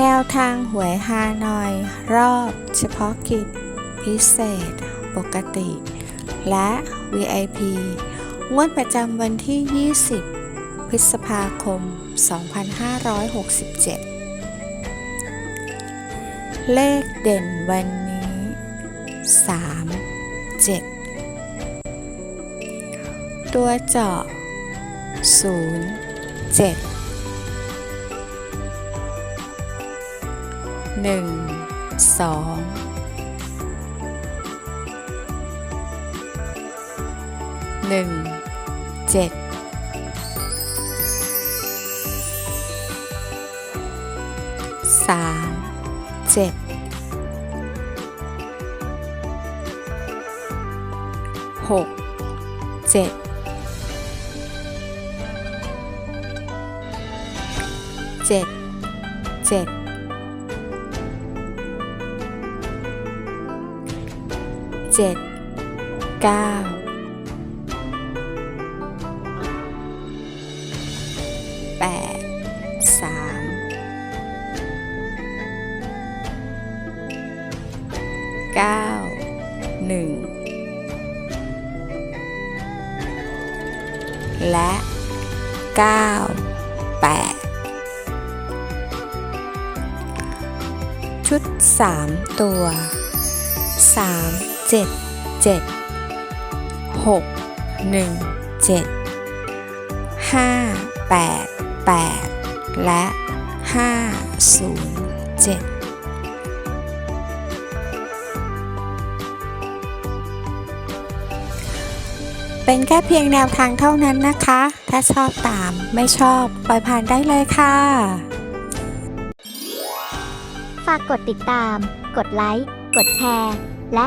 แนวทางหวยฮานอย รอบเฉพาะกิจ พิเศษ ปกติ และ VIP งวดประจำวันที่ 20 พฤษภาคม 2567 เลขเด่นวันนี้ 3 7 ตัวเจาะ 0 7 หนึ่งสองหนึ่งเจ็ดสามเจ็ดหกเจ็ดเจ็ดเจ็ด เจ็ดเก้าแปดสามเก้าหนึ่งและเก้าแปดชุดสามตัวสาม เจ็ดเจ็ดหกหนึ่งเจ็ดห้าแปดแปดและห้าศูนย์เจ็ดเป็นแค่เพียงแนวทางเท่านั้นนะคะ ถ้าชอบตามไม่ชอบ ปล่อยผ่านได้เลยค่ะ ฝากกดติดตาม กดไลค์ กดแชร์ และ